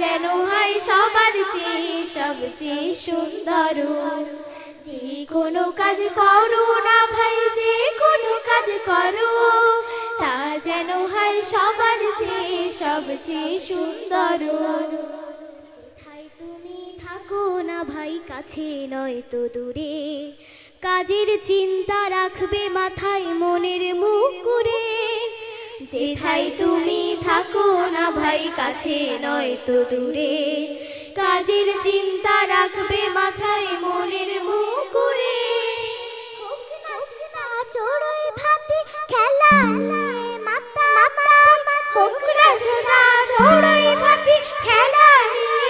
যেন হয় সবার চেয়ে সবচেয়ে সুন্দর। যে কোনো কাজ করো না ভাই, যে কোনো কাজ করো, তা যেন হয় সবার চেয়ে সবচেয়ে সুন্দর। তুমি থাকো না ভাই, কাছে নয় তো দূরে। কাজের চিন্তা রাখবে মাথায় মনের মুখ করে যেথায় তুমি থাকো না ভাই, কাছে নয় তো দূরে। কাজের চিন্তা রাখবে মাথায়, মনের মুখ করে হোক না সেটা ভাতি, খেলা হোক না চড়ুই ভাতি, খেলা না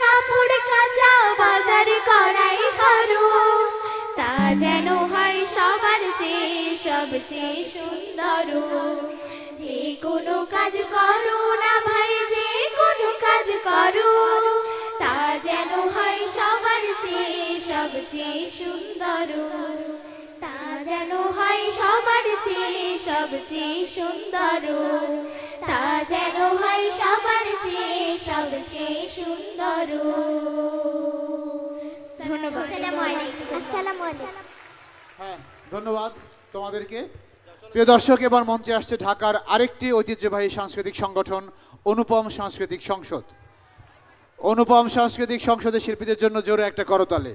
কাপড় কাচা, বাজার করাই করো তা যেন সবচেয়ে সুন্দর যে কোনো কাজ করো না ভাই যে কোনো কাজ করো। তা যেন হয় সবার চেয়ে সবচেয়ে সুন্দর। তা যেন হয় সবার চেয়ে সবচেয়ে সুন্দর। তা যেন হয় সবার চেয়ে সবচেয়ে সুন্দর। ধন্যবাদ। আসসালামু আলাইকুম আসসালামু আলাইকুম। হ্যাঁ ধন্যবাদ। তোমাদেরকে। প্রিয় দর্শক, এবার মঞ্চে আসছে ঢাকার আরেকটি ঐতিহ্যবাহী সাংস্কৃতিক সংগঠন, অনুপম সাংস্কৃতিক সংসদ। অনুপম সাংস্কৃতিক সংসদের শিল্পীদের জন্য জোরে একটা করতালে।